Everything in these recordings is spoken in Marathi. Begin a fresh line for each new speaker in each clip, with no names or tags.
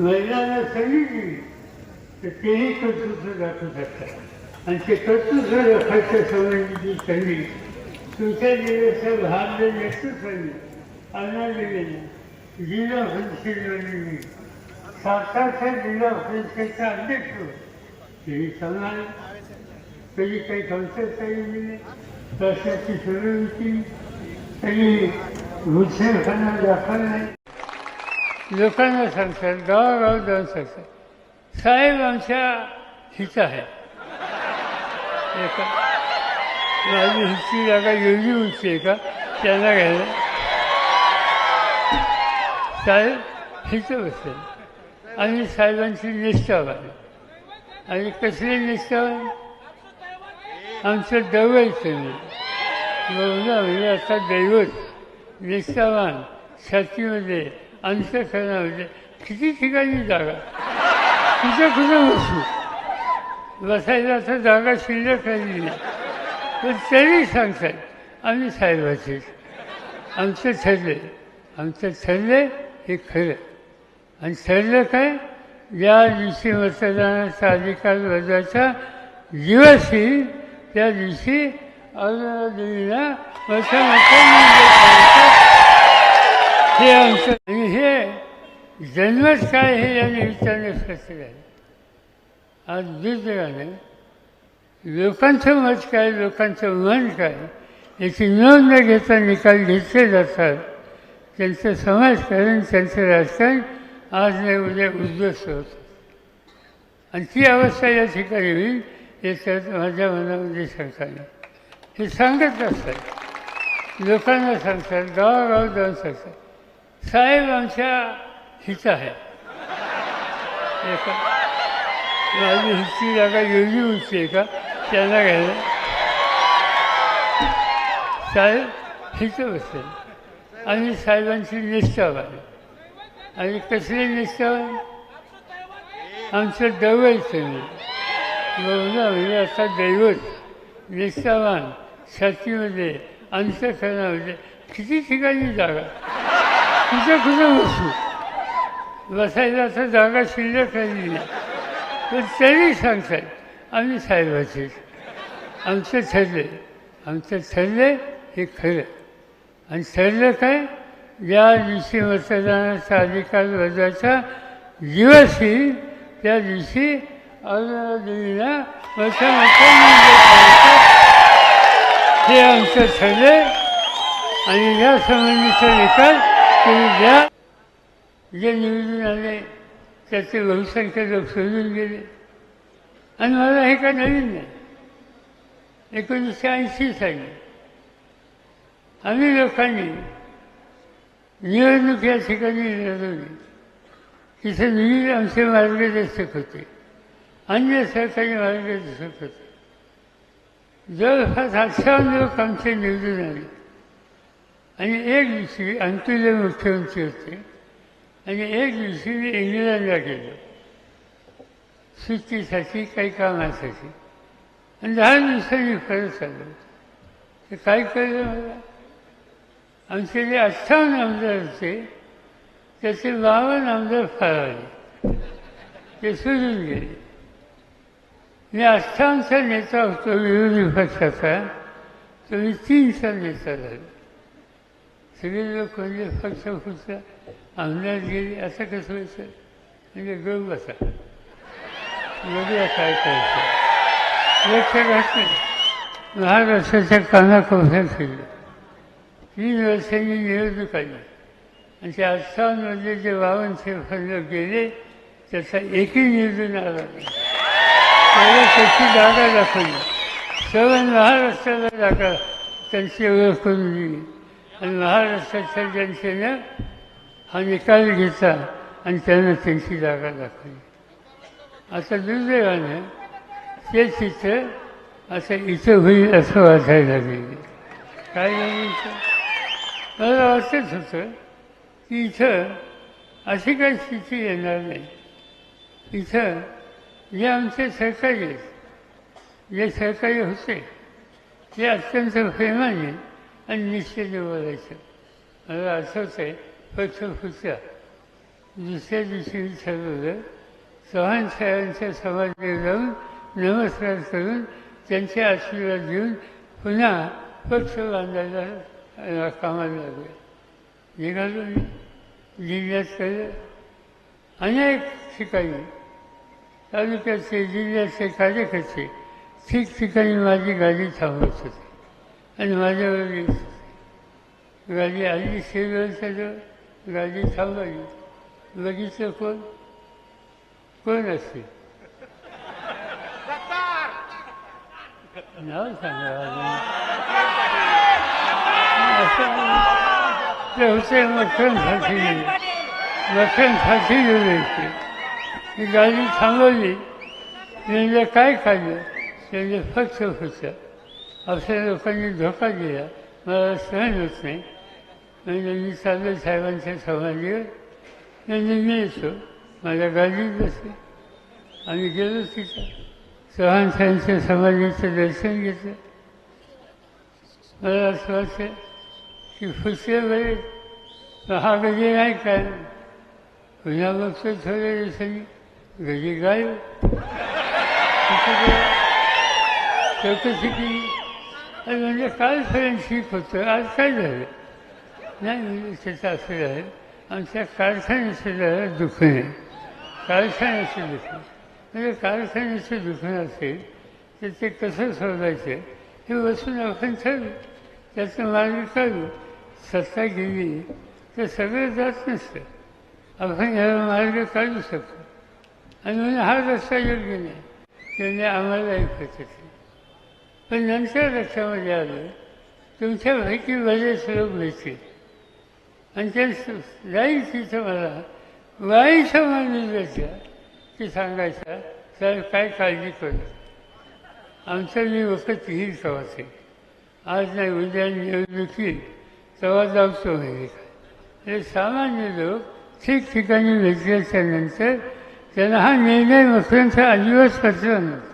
महिलांना सगळी दिली तर तेही कर्तृत्व दाखवू शकतात आणि ते कर्तृत्व दाखवायच्या म्हणजे संबंधीची संधी तुमच्या जिल्ह्याच्या भारतीय नेतृत्वाने अण्णा दिलेल्या जिल्हा परिषदेमध्ये सातारच्या जिल्हा परिषदेचा अध्यक्ष. तेही सांगणार कधी काही संसद काही दिले प्रश्नाची सोडवणुकी कधी घुसखोरांना दाखवलं नाही म्हणजे लोकांना सांगतात गावागाव जाऊन सांगतात. साहेब आमच्या हित आहे. माझी हिची जागा एवढी उंची आहे का? त्यांना घ्यायला. साहेब हिचं बसेल. आणि साहेबांची निष्ठावान आणि कसले निष्ठावान? आमचं दैवायचं बहुधा म्हणजे आता दैवत निष्ठावान छातीमध्ये अंतकरणामध्ये किती ठिकाणी जागा कुठं कुठं बसू बसायला तर जागा शिल्लक राहिली नाही पण तरी सांगतात आम्ही साहेबाचे आमचं ठरले आमचं ठरले हे खरं आणि ठरलं काय ज्या दिवशी मतदानाचा अधिकार वर्गाचा दिवस येईल त्या दिवशी देवीला हे आमचं आणि हे जन्मच काय हे याने निमित्ताने स्पष्ट आहे आज दुसऱ्याने लोकांचं मत काय लोकांचं मन काय याची नोंद न घेता निकाल घेतले जातात. त्यांचं समाजकारण त्यांचं राजकारण आज नाही उद्या उद्ध्वस्त होतं. आणि ती अवस्था या ठिकाणी होईल याच्यात माझ्या मनामध्ये शंका नाही. हे सांगत असतात. लोकांना सांगतात गावागाव जाऊन सांगतात. साहेब आमच्या हित आहे. एका माझी हिची जागा एवढी होती आहे का त्यांना घ्यायला साहेब हित बसेल. आणि साहेबांची निष्ठावान आणि कसले निष्ठावान आमचं दैवत बहुधा म्हणजे आता दैवत निष्ठावान छातीमध्ये अंतकरणामध्ये किती ठिकाणी जागा? कुठं कुठे बसू बसायला आता जागा शिल्लक राहिली नाही. पण तरी सांगतात आम्ही साहेबाचे आमचं ठरले आमचं ठरले हे खरं. आणि ठरलं काय? ज्या दिवशी मतदानाचा अधिकार बदलायचा दिवस येईल त्या दिवशी देवीला हे आमचं ठरले आणि या संबंधीचा निकाल तुम्ही द्या जे निवडून आले त्याचे बहुसंख्य लोक सोडून गेले. आणि मला हे काय नवीन नाही. एकोणीसशे ऐंशी साली आम्ही लोकांनी निवडणूक या ठिकाणी लढवली. तिथे विविध आमचे मार्गदर्शक होते. अन्य सरकारी मार्गदर्शक होते. जवळपास अठ्ठावन्न लोक आमचे निवडून आले. आणि एक दिवशी अंतुले मुख्यमंत्री होते आणि एक दिवशी मी इंग्लंडला गेलो. सुट्टीसाठी काही कामासाठी. आणि दहा दिवसांनी परत आलो. ते काय कळलं मला? आमचे जे अठ्ठावन्न आमदार होते त्याचे बावन्न आमदार फरावले ते सोडून गेले. मी अठ्ठावन्नचा नेता होतो विरोधी पक्षाचा. तो मी तीनचा नेता झालो. सगळे लोक म्हणजे फक्त फक्त अंदाज गेली असं कसं व्हायचं? म्हणजे गळ बसा बघूया काय करायचं? लक्ष घातलं महाराष्ट्राच्या कानाकोपऱ्यात फिरलं तीन वर्षांनी निवडणूक आली आणि त्या अठ्ठावन्नमध्ये जे बावनशे फंड गेले त्याचा एकही निवडून आला त्याला त्याची जागा दाखवली. सर्व महाराष्ट्राला जागा त्यांची ओळख करून दिली. आणि महाराष्ट्राच्या जनतेनं हा निकाल घेतला आणि त्यांना त्यांची जागा दाखवली. आता दुर्दैवानं ते चित्र असं इथं होईल असं वाचायला लागले काय झालं मला वाटत होतं की इथं अशी काही स्थिती येणार नाही. इथं जे आमचे सहकारी आहेत जे सहकारी होते ते अत्यंत प्रेमाने आणि निश्चित बोलायचं मला आठवतं आहे. पक्ष दुसऱ्या दिवशी ठरवलं चव्हाण साहेबांच्या समाधीवर जाऊन नमस्कार करून त्यांचे आशीर्वाद घेऊन पुन्हा पक्ष बांधायला कामाला लागले. निघालो मी. जिल्ह्यात केलं अनेक ठिकाणी तालुक्याचे जिल्ह्याचे कार्यकर्ते ठिकठिकाणी माझी गाडी थांबवत होती. आणि माझ्यावर येत होते गाडी आली शेवटच्या जवळ गाडी थांबवली बघितलं कोण? कोण असते? नाव सांगा ते होते मखन साथी मखन साथी गेले होते. गाडी थांबवली. म्हणजे काय खाल्लं? म्हणजे फक्त होतं अशा लोकांनी धोका दिला मला सहन होत नाही म्हणजे मी चाललो साहेबांच्या समाधीवर म्हणजे मी येतो माझ्या गाडीत बसले आम्ही गेलो तिथं चव्हाण साहेबांच्या समाधीचं दर्शन घेतलं मला असं वाटतं की फुसले बरे हा गजी नाही काय पुन्हा बघतो थोड्या दिवसांनी गजी गायब चौकशी केली आणि म्हणजे काल पर्यंत ठीक होतं आज काय झालं? नाही म्हणजे त्याचं असं आहे आमच्या कारखान्याचं जरा दुःख नाही कारखान्याचं दुःख म्हणजे कारखान्याचं दुखणं असेल तर ते कसं सोडायचं हे बसून आपण ठरवू. त्याचा मार्ग काढू. सत्ता गेली तर सगळं जात नसतं. आपण ह्याला मार्ग काढू शकतो. आणि म्हणून हा रस्ता योग्य नाही. त्याने आम्हाला ऐकत पण नंतर लक्षामध्ये आलं तुमच्या तुमच्यापैकी बरेच सुलभ भेटतील आणि ते जाईल तिथं मला वाईचा माणूस भेटला की सांगायचा तर काय काळजी करू आमचं मी वखत येईल तेव्हा आज नाही उद्या निवडणुकी तेव्हा जाऊतो म्हणजे काय सामान्य लोक ठिकठिकाणी भेटल्याच्या नंतर त्यांना हा निर्णय वखरांचा अजिबात पसरला नव्हता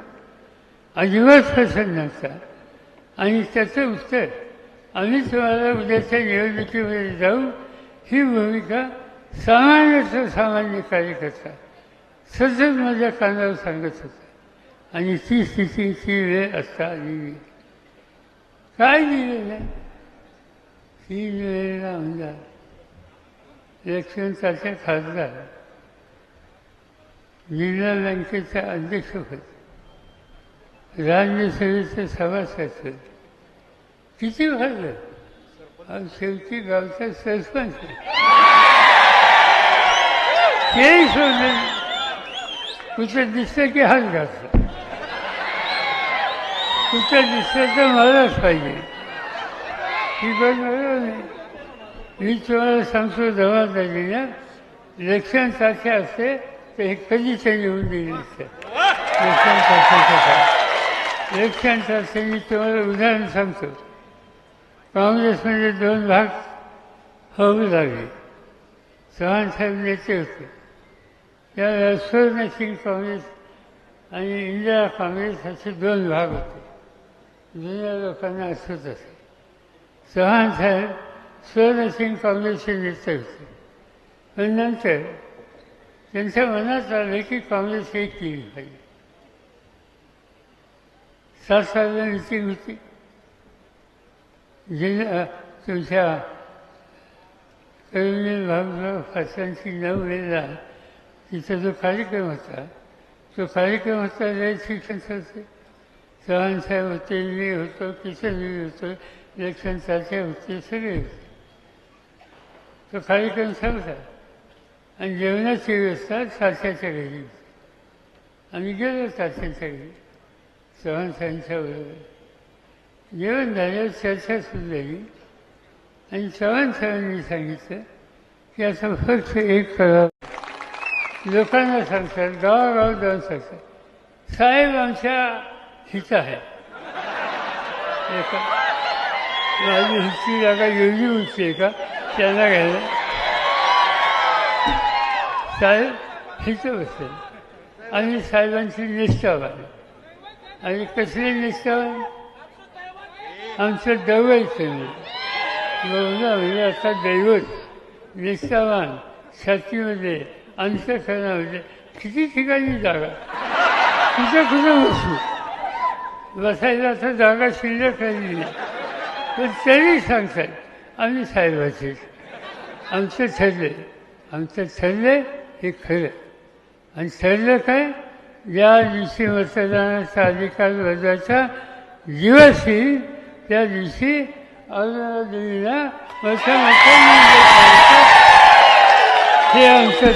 अजिबात प्रसन्न नव्हता आणि त्याचं उत्तर आम्ही तुम्हाला उद्याच्या निवडणुकीमध्ये जाऊ ही भूमिका सामान्याचं सामान्य कार्यकर्ता सतत माझ्या कानावर सांगत होता. आणि ती स्थिती ती वेळ असता आली काय दिलेलं आहे तीन वेळेला आमदार इलेक्शनचा खासदार जिल्हा बँकेचे अध्यक्ष होते. राज्यसभेचे सभासद किती भरलं आणि शेवटी गावचा सरपंच. ते सोडलं. कुठं दिसतं की हात घातला कुठं दिसतं तर मलाच पाहिजे. ही गोष्ट नाही मी तुम्हाला सांगतो जबाबदारी ना. इलेक्शन सारखे असते तर हे कधीच निवडून दिले नसते इलेक्शन सारखे. इलेक्शन सारखे मी तुम्हाला उदाहरण सांगतो काँग्रेसमध्ये म्हणजे दोन भाग होऊ लागले चव्हाणसाहेब नेते होते. त्या सवर्णसिंग काँग्रेस आणि इंदिरा काँग्रेस असे दोन भाग होते. जुन्या लोकांना असत असे चव्हाणसाहेब साहेब काँग्रेसचे नेते होते. पण नंतर त्यांच्या मनात आलं की काँग्रेस एक केली पाहिजे. सात साला होती जिल्हा तुमच्या तरुणी भागराव फासांची नऊ वेळेला तिथं जो कार्यक्रम होता तो कार्यक्रम होता लय शिक्षण होते चव्हाण साहेब होते मी होतो किशन होतो इलेक्शन सारखे होते सगळे होते. तो कार्यक्रम संपला. आणि जेवणाची व्यवस्था सारख्याच्या घरी होती. आम्ही गेलो सारख्यांच्या घरी. चव्हाण साहेबांच्या बरोबर जेवण झाल्यावर चर्चा सुरू झाली. आणि चव्हाण साहेबांनी सांगितलं की असं फक्त एक करा. लोकांना सांगतात गावागाव जाऊन सांगतात साहेब आमच्या हित आहे. एका माझी हिची जागा एवढी उंची आहे का? त्यांना घ्यायला. साहेब हिचं बसेल. आणि साहेबांची निष्ठावान आणि कसले निष्ठावान आमचं दैवत म्हणजे आता दैवत निष्ठावान छातीमध्ये अंतखनामध्ये किती ठिकाणी जागा? कुठं कुठं बसू? बसायला आता जागा शिल्लक राहिली नाही. पण तरी सांगतात आम्ही साहेबाचे आमचं ठरले आमचं ठरले हे खरं. आणि ठरलं काय? ज्या दिवशी मतदानाचा अधिकार वर्गाचा दिवस येईल त्या दिवशी देवीला मतदान हे आमचं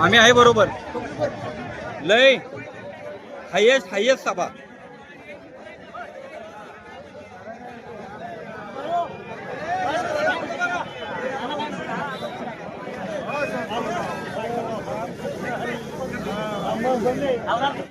आम्ही आहे बरोबर. लय. हायेस्ट हायेस्ट सभा.